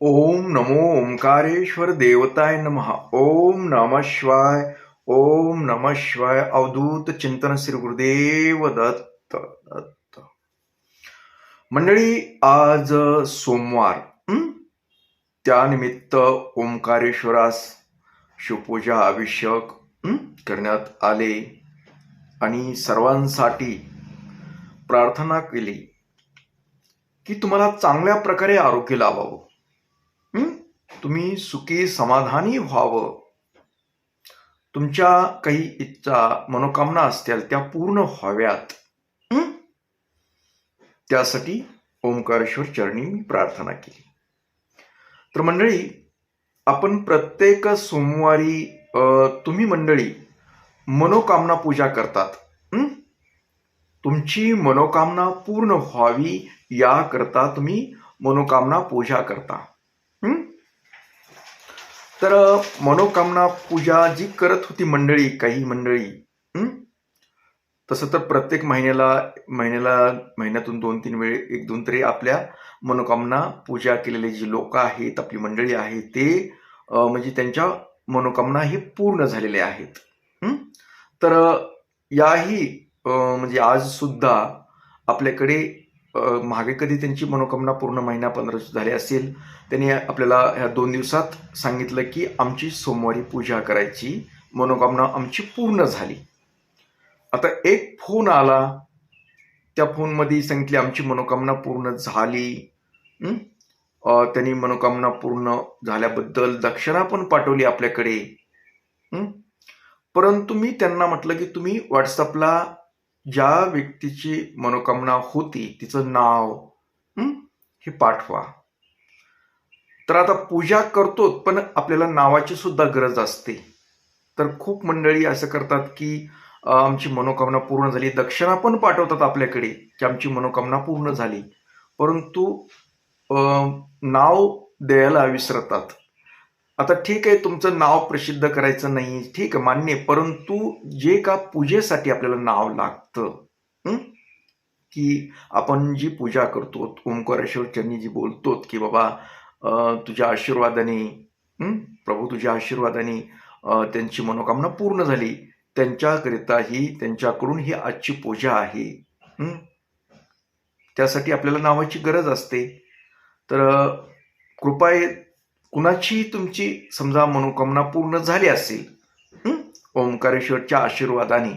ओम नमो ओंकारेश्वर देवताय नमः. ओम नम शिवाय ओम नम शिवाय अवधूत चिंतन श्री गुरुदेव दत्त दत्त. मंडळी आज सोमवार त्यानिमित्त ओंकारेश्वरास शिवपूजा अभिषेक करण्यात आले आणि सर्वांसाठी प्रार्थना केली की तुम्हाला चांगल्या प्रकारे आरोग्य लावावं तुम्ही सुखी समाधानी व्हावं. तुमच्या काही इच्छा मनोकामना असतील त्या पूर्ण व्हाव्यात. त्यासाठी ओंकारेश्वर चरणी मी प्रार्थना केली. तर मंडळी आपण प्रत्येक सोमवारी तुम्ही मंडळी मनोकामना पूजा करतात. तुमची मनोकामना पूर्ण व्हावी याकरता तुम्ही मनोकामना पूजा करता. तर मनोकामना पूजा जी करत होती मंडळी काही मंडळी तसं तर प्रत्येक महिन्याला महिन्याला महिन्यातून दोन तीन वेळ एक दोन तरी आपल्या मनोकामना पूजा केलेले जी लोक आहेत आपली मंडळी आहे ते म्हणजे त्यांच्या मनोकामना हे पूर्ण झालेले आहेत. तर याही म्हणजे आज सुद्धा आपल्याकडे मागे कधी त्यांची मनोकामना पूर्ण महिना पंधरा झाली असेल त्यांनी आपल्याला ह्या दोन दिवसात सांगितलं की आमची सोमवारी पूजा करायची मनोकामना आमची पूर्ण झाली. आता एक फोन आला त्या फोनमध्ये सांगितली आमची मनोकामना पूर्ण झाली. त्यांनी मनोकामना पूर्ण झाल्याबद्दल दक्षिणा पण पाठवली आपल्याकडे. परंतु मी त्यांना म्हटलं की तुम्ही व्हॉट्सअपला ज्या व्यक्तीची मनोकामना होती तिचं नाव हे पाठवा. तर आता पूजा करतो पण आपल्याला नावाची सुद्धा गरज असते. तर खूप मंडळी असं करतात की आमची मनोकामना पूर्ण झाली दक्षिणा पण पाठवतात आपल्याकडे की आमची मनोकामना पूर्ण झाली. परंतु नाव द्यायला विसरतात. आता ठीक आहे तुमचं नाव प्रसिद्ध करायचं नाही ठीक आहे मान्य परंतु जे का पूजेसाठी आपल्याला नाव लागतं की आपण जी पूजा करतो ओंकारेश्वर चरणी जी बोलतो की बाबा तुझ्या आशीर्वादाने प्रभू तुझ्या आशीर्वादाने त्यांची मनोकामना पूर्ण झाली त्यांच्याकरिता ही त्यांच्याकडून ही आजची पूजा आहे त्यासाठी आपल्याला नावाची गरज असते. तर कृपा कुणाची तुमची समजा मनोकामना पूर्ण झाली असेल ओंकारेश्वरच्या आशीर्वादाने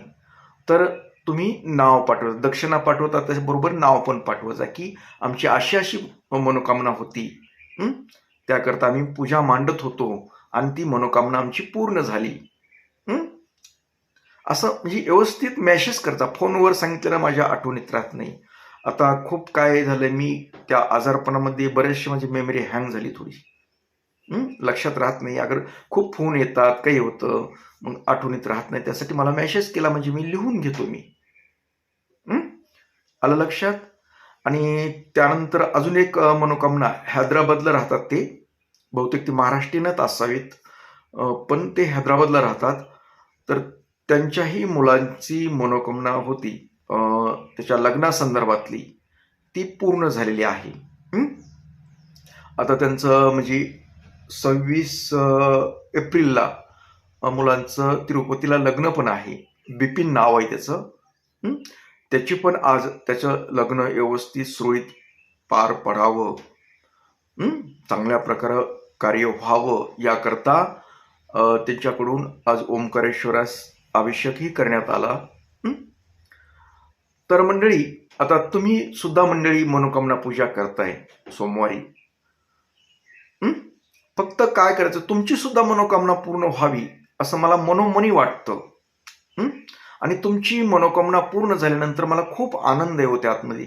तर तुम्ही नाव पाठवा. दक्षिणा पाठवता त्याच्याबरोबर नाव पण पाठवायचा की आमची अशी अशी मनोकामना होती त्याकरता आम्ही पूजा मांडत होतो आणि ती मनोकामना आमची पूर्ण झाली असं म्हणजे व्यवस्थित मॅसेज करता. फोनवर सांगितलेलं माझ्या आठवणीत राहत नाही. आता खूप काय झालं मी त्या आजारपणामध्ये बरेचसे माझी मेमरी हँग झाली थोडीशी. लक्षात राहत नाही. अगर खूप फोन येतात काही होतं मग आठवणीत राहत नाही. त्यासाठी मला मेसेज केला म्हणजे मी लिहून घेतो मी. आलं लक्षात? आणि त्यानंतर अजून एक मनोकामना. हैदराबादला राहतात ते. बहुतेक ते महाराष्ट्रीयनच असावेत. पण ते हैदराबादला राहतात. तर त्यांच्याही मुलांची मनोकामना होती. त्याच्या लग्नासंदर्भातली. ती पूर्ण झालेली आहे. आता त्यांचं म्हणजे सव्वीस एप्रिलला मुलांचं तिरुपतीला लग्न पण आहे. बिपिन नाव आहे त्याचं. त्याची पण आज त्याचं लग्न व्यवस्थित सुरळीत पार पडावं. चांगल्या प्रकारे कार्य व्हावं. याकरता त्यांच्याकडून आज ओंकारेश्वरास अभिषेकही करण्यात आला. तर मंडळी आता तुम्ही सुद्धा मंडळी मनोकामना पूजा करताय सोमवारी. फक्त काय करायचं? तुमची सुद्धा मनोकामना पूर्ण व्हावी असं मला मनोमनी वाटतं. आणि तुमची मनोकामना पूर्ण झाल्यानंतर मला खूप आनंद आहे होते आतमध्ये.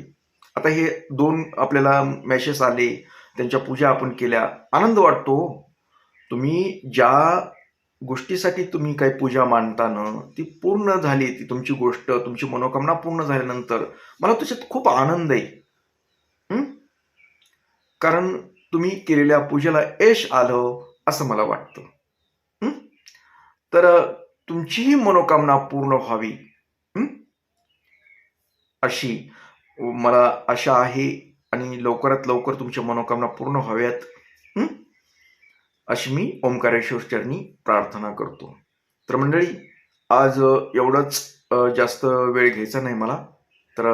आता हे दोन आपल्याला मॅसेज आले त्यांच्या पूजा आपण केल्या. आनंद वाटतो हो. तुम्ही ज्या गोष्टीसाठी तुम्ही काही पूजा मांडता ना ती पूर्ण झाली ती तुमची गोष्ट तुमची मनोकामना पूर्ण झाल्यानंतर मला त्याच्यात खूप आनंद आहे. कारण तुम्ही केलेल्या पूजेला यश आलं असं मला वाटतं. तर तुमचीही मनोकामना पूर्ण व्हावी. अशी मला आशा आहे आणि लवकरात लवकर तुमच्या मनोकामना पूर्ण व्हाव्यात. अशी मी ओंकारेश्वर चरणी प्रार्थना करतो. तर मंडळी आज एवढंच जास्त वेळ घ्यायचा नाही मला. तर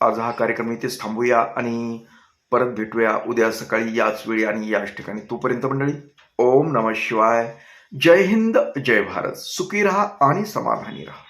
आज हा कार्यक्रम इथेच थांबूया आणि परत भेटूया उद्या सकाळी याच वेळी आणि याच ठिकाणी. तोपर्यंत मंडळी ओम नम शिवाय. जय हिंद जय भारत. सुखी राहा आणि समाधानी राहा.